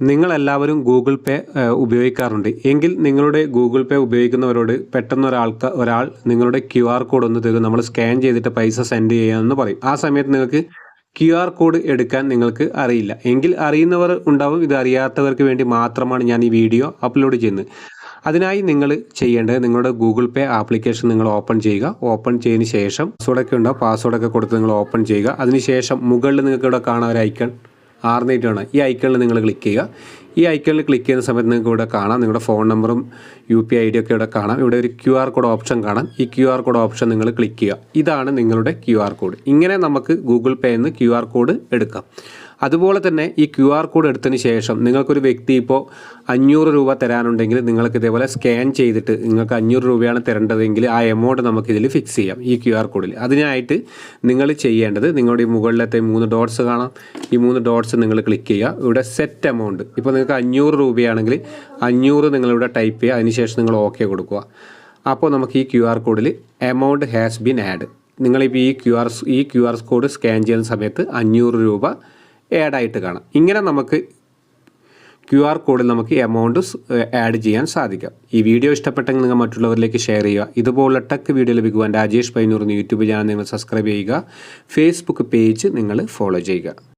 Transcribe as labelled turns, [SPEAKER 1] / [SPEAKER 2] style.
[SPEAKER 1] നിങ്ങളെല്ലാവരും ഗൂഗിൾ പേ ഉപയോഗിക്കാറുണ്ട്. എങ്കിൽ നിങ്ങളുടെ ഗൂഗിൾ പേ ഉപയോഗിക്കുന്നവരോട് പെട്ടെന്ന് ഒരാൾക്ക് ഒരാൾ നിങ്ങളുടെ ക്യു ആർ കോഡ് ഒന്ന് തരും നമ്മൾ സ്കാൻ ചെയ്തിട്ട് പൈസ സെൻഡ് ചെയ്യാമെന്ന് പറയും. ആ സമയത്ത് നിങ്ങൾക്ക് ക്യു ആർ കോഡ് എടുക്കാൻ നിങ്ങൾക്ക് അറിയില്ല. എങ്കിൽ അറിയുന്നവർ ഉണ്ടാവും. ഇത് അറിയാത്തവർക്ക് വേണ്ടി മാത്രമാണ് ഞാൻ ഈ വീഡിയോ അപ്ലോഡ് ചെയ്യുന്നത്. അതിനായി നിങ്ങൾ ചെയ്യേണ്ടത് നിങ്ങളുടെ ഗൂഗിൾ പേ ആപ്ലിക്കേഷൻ നിങ്ങൾ ഓപ്പൺ ചെയ്യുക. ഓപ്പൺ ചെയ്തതിന് ശേഷം പാസ്വേഡൊക്കെ ഉണ്ടാവും പാസ്വേഡൊക്കെ കൊടുത്ത് നിങ്ങൾ ഓപ്പൺ ചെയ്യുക. അതിനുശേഷം മുകളിൽ നിങ്ങൾക്ക് ഇവിടെ കാണാൻ ഒരു ഐക്കൺ ആർന്നേറ്റാണ് ഈ ഐക്കണിൽ നിങ്ങൾ ക്ലിക്ക് ചെയ്യുക. ഈ ഐക്കണിൽ ക്ലിക്ക് ചെയ്യുന്ന സമയത്ത് നിങ്ങൾക്ക് ഇവിടെ കാണാം. നിങ്ങളുടെ ഫോൺ നമ്പറും യു പി ഐ ഡി ഒക്കെ ഇവിടെ കാണാം. ഇവിടെ ഒരു ക്യു ആർ കോഡ് ഓപ്ഷൻ കാണാം. ഈ ക്യു ആർ കോഡ് ഓപ്ഷൻ നിങ്ങൾ ക്ലിക്ക് ചെയ്യുക. ഇതാണ് നിങ്ങളുടെ ക്യു ആർ കോഡ് ഇങ്ങനെ നമുക്ക് ഗൂഗിൾ പേയിൽ നിന്ന് ക്യു ആർ കോഡ് എടുക്കാം. അതുപോലെ തന്നെ ഈ ക്യു ആർ കോഡ് എടുത്തതിന് ശേഷം നിങ്ങൾക്കൊരു വ്യക്തി ഇപ്പോൾ അഞ്ഞൂറ് രൂപ തരാനുണ്ടെങ്കിൽ നിങ്ങൾക്ക് ഇതേപോലെ സ്കാൻ ചെയ്തിട്ട് നിങ്ങൾക്ക് അഞ്ഞൂറ് രൂപയാണ് തരേണ്ടതെങ്കിൽ ആ എമൗണ്ട് നമുക്ക് ഇതിൽ ഫിക്സ് ചെയ്യാം ഈ ക്യു ആർ കോഡിൽ അതിനായിട്ട് നിങ്ങൾ ചെയ്യേണ്ടത് നിങ്ങളുടെ ഈ മുകളിലത്തെ മൂന്ന് ഡോട്ട്സ് കാണാം. ഈ മൂന്ന് ഡോട്ട്സ് നിങ്ങൾ ക്ലിക്ക് ചെയ്യുക. ഇവിടെ സെറ്റ് എമൗണ്ട് ഇപ്പോൾ നിങ്ങൾക്ക് അഞ്ഞൂറ് രൂപയാണെങ്കിൽ അഞ്ഞൂറ് നിങ്ങളിവിടെ ടൈപ്പ് ചെയ്യുക. അതിനുശേഷം നിങ്ങൾ ഓക്കെ കൊടുക്കുക. അപ്പോൾ നമുക്ക് ഈ ക്യു ആർ കോഡിൽ എമൗണ്ട് ഹാസ് ബീൻ ആഡ് നിങ്ങളിപ്പോൾ ഈ ക്യു ആർ ഈ ക്യു ആർ കോഡ് സ്കാൻ ചെയ്യുന്ന സമയത്ത് അഞ്ഞൂറ് രൂപ ആഡായിട്ട് കാണാം. ഇങ്ങനെ നമുക്ക് ക്യു ആർ കോഡിൽ നമുക്ക് എമൗണ്ട് ആഡ് ചെയ്യാൻ സാധിക്കും. ഈ വീഡിയോ ഇഷ്ടപ്പെട്ടെങ്കിൽ നിങ്ങൾ മറ്റുള്ളവരിലേക്ക് ഷെയർ ചെയ്യുക. ഇതുപോലുള്ള ടെക് വീഡിയോ ലഭിക്കുവാൻ രാജേഷ് പൈനൂർ യൂട്യൂബ് ചാനൽ നിങ്ങൾ സബ്സ്ക്രൈബ് ചെയ്യുക. ഫേസ്ബുക്ക് പേജ് നിങ്ങൾ ഫോളോ ചെയ്യുക.